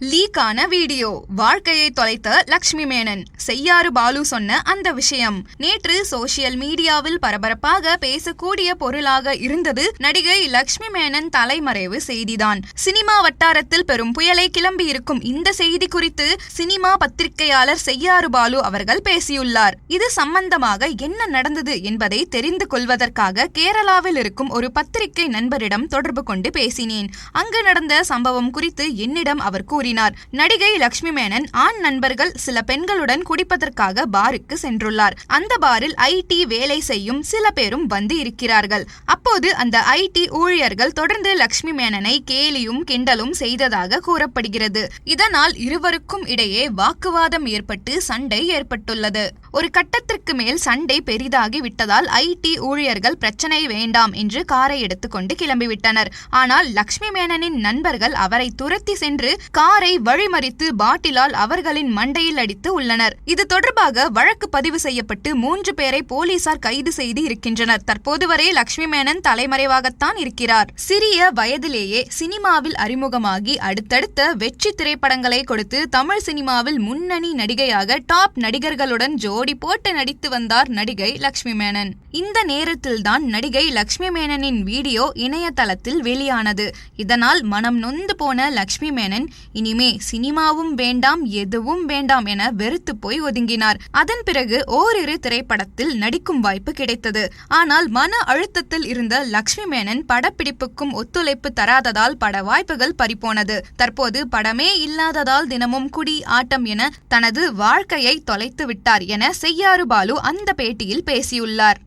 லீக்கான video. வாழ்க்கையை தொலைத்த லக்ஷ்மி மேனன். செய்யாறு பாலு சொன்ன அந்த விஷயம். நேற்று சோசியல் மீடியாவில் பரபரப்பாக பேசக்கூடிய பொருளாக இருந்தது நடிகை லக்ஷ்மி மேனன் தலைமறைவு செய்திதான். சினிமா வட்டாரத்தில் பெரும் புயலை கிளம்பி இருக்கும் இந்த செய்தி குறித்து சினிமா பத்திரிகையாளர் செய்யாறு பாலு அவர்கள் பேசியுள்ளார். இது சம்பந்தமாக என்ன நடந்தது என்பதை தெரிந்து கொள்வதற்காக கேரளாவில் இருக்கும் ஒரு பத்திரிகை நண்பரிடம் தொடர்பு கொண்டு பேசினேன். அங்கு நடந்த சம்பவம் குறித்து என்னிடம் அவர் கூறினார். நடிகை லக்ஷ்மி மேனன் ஆண் நண்பர்கள் சில பெண்களுடன் குடிப்பதற்காக பாருக்கு சென்றுள்ளார். அந்த பாரில் ஐடி வேலை செய்யும் சில பேரும் வந்து இருக்கிறார்கள். அப்போது அந்த ஐடி ஊழியர்கள் தொடர்ந்து லக்ஷ்மி மேனனை கேலியும் கிண்டலும் செய்ததாக கூறப்படுகிறது. இதனால் இருவருக்கும் இடையே வாக்குவாதம் ஏற்பட்டு சண்டை ஏற்பட்டுள்ளது. ஒரு கட்டத்திற்கு மேல் சண்டை பெரிதாகி விட்டதால் ஐடி ஊழியர்கள் பிரச்சனை வேண்டாம் என்று காரை எடுத்துக்கொண்டு கிளம்பிவிட்டனர். ஆனால் லக்ஷ்மி மேனனின் நண்பர்கள் அவரை துரத்தி சென்று கார் வழிமறித்து பாட்டிலால் அவர்களின் மண்டையில் அடித்து உள்ளனர். இது தொடர்பாக வழக்கு பதிவு செய்யப்பட்டு மூன்று பேரை போலீசார் கைது செய்து இருக்கின்றனர். தற்போது வரை லக்ஷ்மி மேனன் தலைமறைவாகத்தான் இருக்கிறார். சிறிய வயதிலேயே சினிமாவில் அறிமுகமாகி அடுத்தடுத்த வெற்றி திரைப்படங்களை கொடுத்து தமிழ் சினிமாவில் முன்னணி நடிகையாக டாப் நடிகர்களுடன் ஜோடி போட்டு நடித்து வந்தார் நடிகை லக்ஷ்மி மேனன். இந்த நேரத்தில்தான் நடிகை லக்ஷ்மி மேனனின் வீடியோ இணையதளத்தில் வெளியானது. இதனால் மனம் நொந்து போன லக்ஷ்மி மேனன் இனிமே சினிமாவும் வேண்டாம் எதுவும் வேண்டாம் என வெறுத்து போய் ஒதுங்கினார். அதன் பிறகு ஓரிரு திரைப்படத்தில் நடிக்கும் வாய்ப்பு கிடைத்தது. ஆனால் மன அழுத்தத்தில் இருந்த லக்ஷ்மி மேனன் படப்பிடிப்புக்கும் ஒத்துழைப்பு தராததால் பட வாய்ப்புகள் பறிபோனது. தற்போது படமே இல்லாததால் தினமும் குடி ஆட்டம் என தனது வாழ்க்கையை தொலைத்து விட்டார் என செய்யாறு பாலு அந்த பேட்டியில் பேசியுள்ளார்.